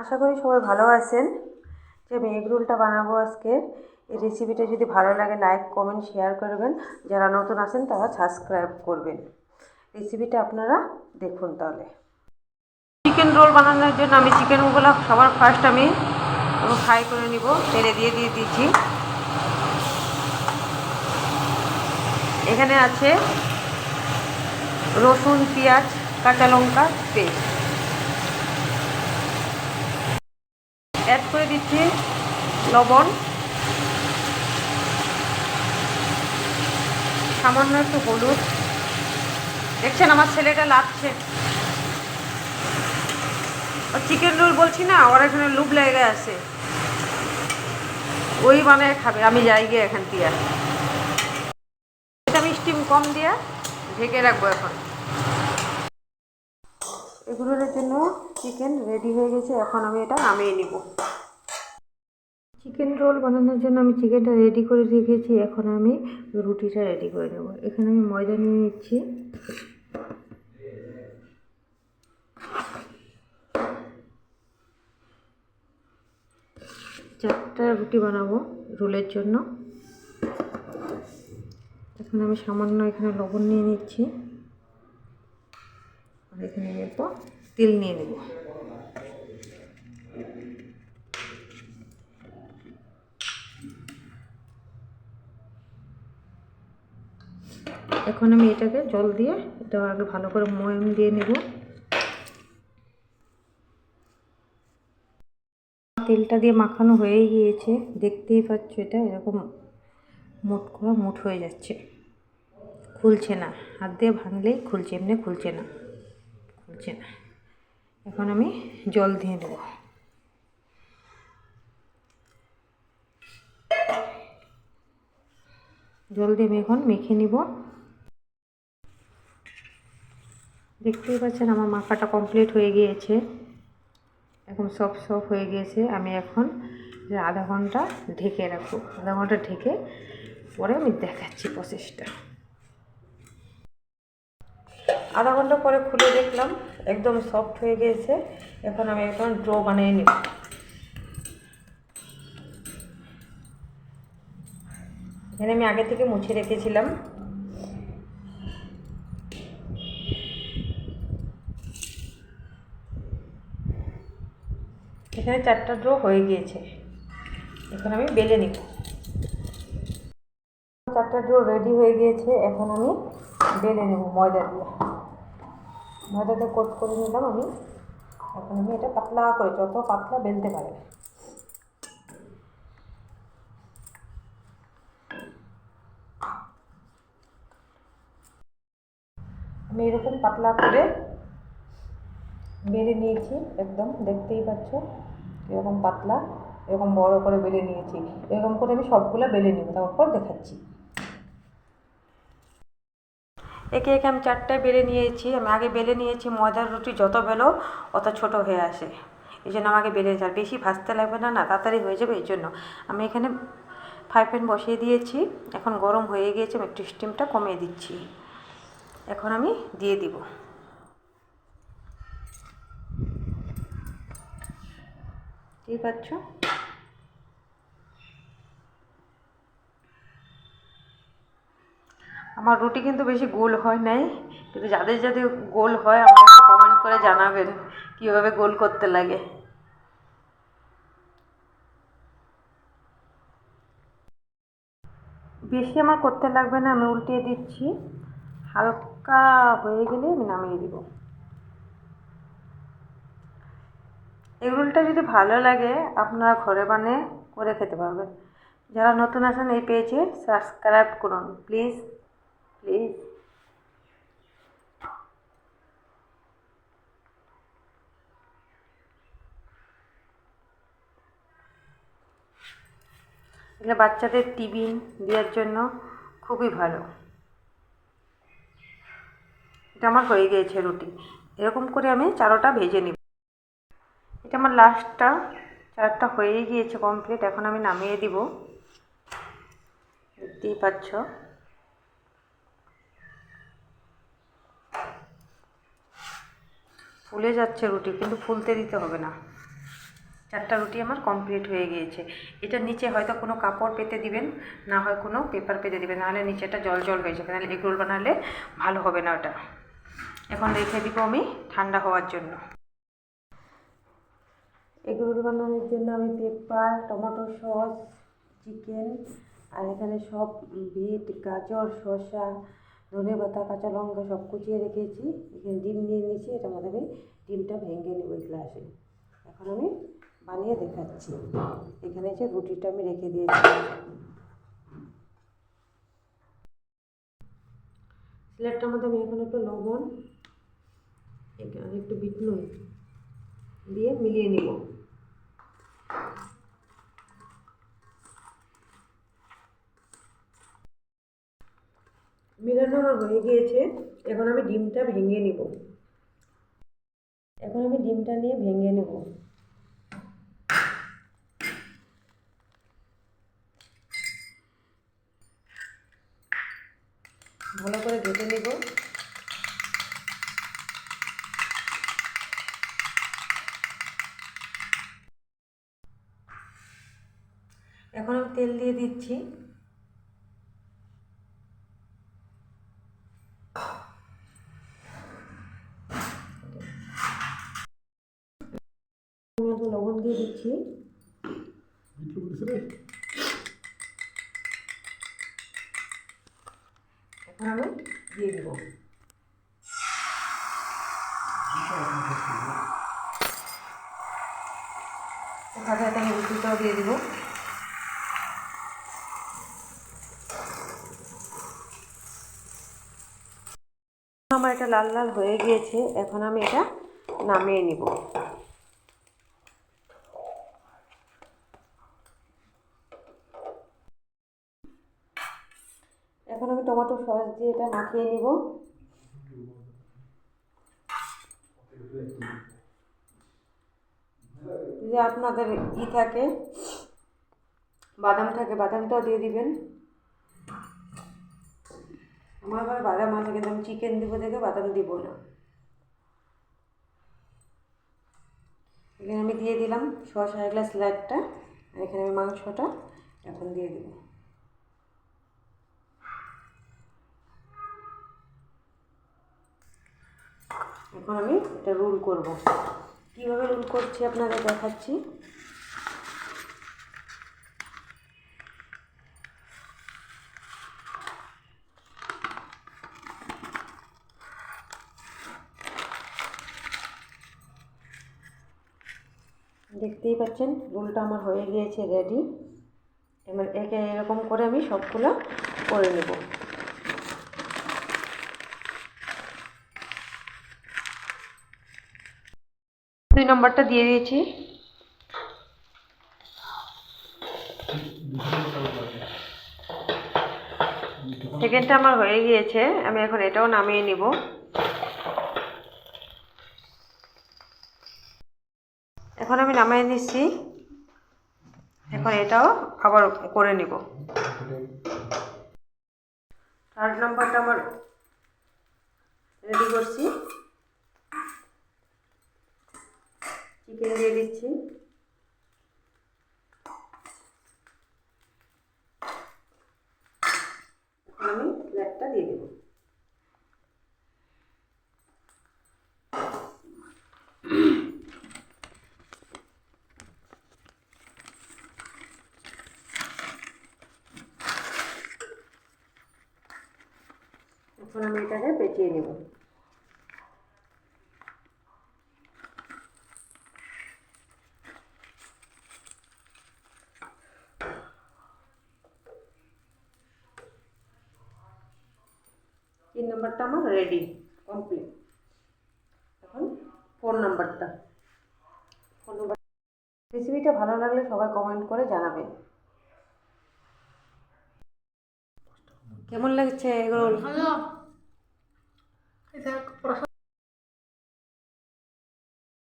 আশা করি সবাই ভালো আছেন। যে আমি এগ রোলটা বানাবো আজকে, এই রেসিপিটা যদি ভালো লাগে লাইক কমেন্ট শেয়ার করবেন। যারা নতুন আছেন, তারা সাবস্ক্রাইব করবেন। রেসিপিটা আপনারা দেখুন তাহলে। চিকেন রোল বানানোর জন্য আমি চিকেনগুলো সবার ফার্স্ট আমি ফ্রাই করে নিব। তেলে দিয়ে দিয়ে দিয়েছি। এখানে আছে রসুন, পেঁয়াজ, কাঁচা লঙ্কা পেস্ট করে দিচ্ছি লবণ। সামান্য একটু হলুদ। দেখছেন আমার ছেলেটা লাগছে। চিকেন রোল বলছি না, ওর এখানে লুপ লেগে আছে। ওই বানায় খাবে, আমি যাই গিয়ে এখান এটা আমি স্টিম কম দিয়ে ঢেকে রাখব এখন। এগুলোর জন্য চিকেন রেডি হয়ে গেছে, এখন আমি এটা নামিয়ে নিব। চিকেন রোল বানানোর জন্য আমি চিকেনটা রেডি করে রেখেছি। এখন আমি রুটিটা রেডি করে নেব। এখানে আমি ময়দা নিয়ে নিচ্ছি। চারটা রুটি বানাবো রোলের জন্য। এখন আমি সামান্য এখানে লবণ নিয়ে নিচ্ছি। আর এখানে এরপর তেল নিয়ে নেব। এখন আমি এটাকে জল দিয়ে এটা আগে ভালো করে ময়ম দিয়ে নেব। তেলটা দিয়ে মাখানো হয়ে গিয়েছে, দেখতেই পাচ্ছ এটা এরকম মুট করা মুট হয়ে যাচ্ছে। খুলছে না, হাত দিয়ে ভাঙলেই খুলছে, এমনি খুলছে না খুলছে না। এখন আমি জল দিয়ে দেব। জল দিয়ে আমি এখন মেখে নিব। দেখতেই পাচ্ছেন আমার মাখাটা কমপ্লিট হয়ে গিয়েছে। এখন সব সব হয়ে গিয়েছে। আমি এখন আধা ঘণ্টা ঢেকে রাখব। আধা ঘণ্টা ঢেকে পরে আমি দেখাচ্ছি প্রসেসটা আধা ঘণ্টা পরে খুলে দেখলাম, একদম সফট হয়ে গিয়েছে। এখন আমি একদম ড্রো বানিয়ে নিব। এখানে আমি আগে থেকে মুছে রেখেছিলাম। এখানে চারটা ড্রো হয়ে গিয়েছে। এখন আমি বেলে নিব। চারটা ড্রো রেডি হয়ে গিয়েছে, এখন আমি বেলে নেব ময়দা দিয়ে। ময়দাতে কোট করে নিলাম আমি। এখন আমি এটা পাতলা করে, যত পাতলা বেলতে পারে আমি এরকম পাতলা করে বেলে নিয়েছি, একদম দেখতেই পাচ্ছ। এরকম পাতলা, এরকম বড় করে বেলে নিয়েছি। এরকম করে আমি সবগুলো বেলে নিব, তারপর দেখাচ্ছি। একে একে আমি চারটায় বেলে নিয়েছি। আমি আগে বেলে নিয়েছি ময়দার রুটি যত বেলো, অত ছোট হয়ে আসে। এই জন্য আমাকে বেলে আর বেশি ভাজতে লাগবে না না, তাড়াতাড়ি হয়ে যাবে এই জন্য। আমি এখানে ফ্রাই প্যান বসিয়ে দিয়েছি। এখন গরম হয়ে গিয়েছে, আমি একটু স্টিমটা কমিয়ে দিচ্ছি। এখন আমি দিয়ে দিব। ঠিক পাচ্ছ? আমার রুটি কিন্তু বেশি গোল হয় নাই, কিন্তু যাদের যাদের গোল হয় আমাকে কমেন্ট করে জানাবেন কীভাবে গোল করতে লাগে। বেশি আমার করতে লাগবে না, আমি উল্টিয়ে দিচ্ছি। হালকা হয়ে গেলে আমি নামিয়ে দিব। এগুলোটা যদি ভালো লাগে, আপনারা ঘরে বানিয়ে করে খেতে পারবেন। যারা নতুন আছেন এই পেজে, সাবস্ক্রাইব করুন। Please please. এগুলো বাচ্চাদের টিফিন দেওয়ার জন্য খুবই ভালো। এটা আমার হয়ে গিয়েছে রুটি। এরকম করে আমি চারোটা ভেজে নিব। এটা আমার লাস্টটা চারটা হয়েই গিয়েছে কমপ্লিট এখন আমি নামিয়ে দিব। দেখতেই পাচ্ছ। ফুলে যাচ্ছে রুটি, কিন্তু ফুলতে দিতে হবে না। চারটা রুটি আমার কমপ্লিট হয়ে গিয়েছে। এটার নিচে হয়তো কোনো কাপড় পেতে দিবেন, না হয় কোনো পেপার পেতে দিবেন নাহলে নিচেটা জল জল হয়ে যাবে নাহলে এগরোল বানালে ভালো হবে না ওটা। এখন রেখে দিব আমি ঠান্ডা হওয়ার জন্য। এগরোল বানানোর জন্য আমি পেপার, টমেটো সস, চিকেন, আর এখানে সব বিট, গাজর, শসা, ধনে পাতা, কাঁচা লঙ্কা সব কুচিয়ে রেখেছি। এখানে ডিম নিয়ে নিয়েছি এটার মধ্যে আমি ডিমটা ভেঙে নেব গ্লাসে। এখন আমি বানিয়ে দেখাচ্ছি। এখানে যে রুটিটা আমি রেখে দিয়েছি। সিলেটটার মধ্যে আমি এখন একটু লবণ, এখানে একটু বিট নুন দিয়ে মিলিয়ে নিব। মিলানো আমার হয়ে গিয়েছে, এখন আমি ডিমটা ভেঙে নিব। এখন আমি ডিমটা নিয়ে ভেঙে নেব। ভালো করে ঘেটে নেব। দিচ্ছি লবণ দিয়ে দিচ্ছি। এখন আমি দিয়ে আমি দিয়ে দিব। এটা লাল লাল হয়ে গিয়েছে, এখন আমি এটা নামিয়ে নিব। এখন আমি টমেটো সস দিয়ে এটা মাখিয়ে নিব। যদি আপনাদের ই থাকে, বাদাম থাকে, বাদামটাও দিয়ে দিবেন। আমার আবার বাদাম আছে কিন্তু আমি চিকেন দিব দেখে বাদাম দিব না। এখানে আমি দিয়ে দিলাম সস আর গ্লাস স্যালাডটা আর এখানে আমি মাংসটা এখন দিয়ে দিব। এখন আমি এটা রোল করব। কীভাবে রোল করছি আপনাদের দেখাচ্ছি। দেখতেই পাচ্ছেন, রোলটা আমার হয়ে গিয়েছে রেডি এবার একে এরকম করে আমি সবগুলো করে নেব। দুই নম্বরটা দিয়ে দিয়েছি। সেকেন্ডটা আমার হয়ে গিয়েছে, আমি এখন এটাও নামিয়ে নিব এখন আমি নামিয়ে নিচ্ছি। এখন এটাও আবার করে নিব। থার্ড নাম্বারটা আমার রেডি করছি। চিকেন দিয়ে দিচ্ছি। আমি প্লেটটা দিয়ে দেবো। এখন আমি এটাকে পেঁচিয়ে নেব। তিন নম্বরটা আমার রেডি কমপ্লিট এখন ফোর নাম্বারটা। ফোর নাম্বার রেসিপিটা ভালো লাগলে সবাই কমেন্ট করে জানাবেন। কেমন লাগছে এগরোল ভালো।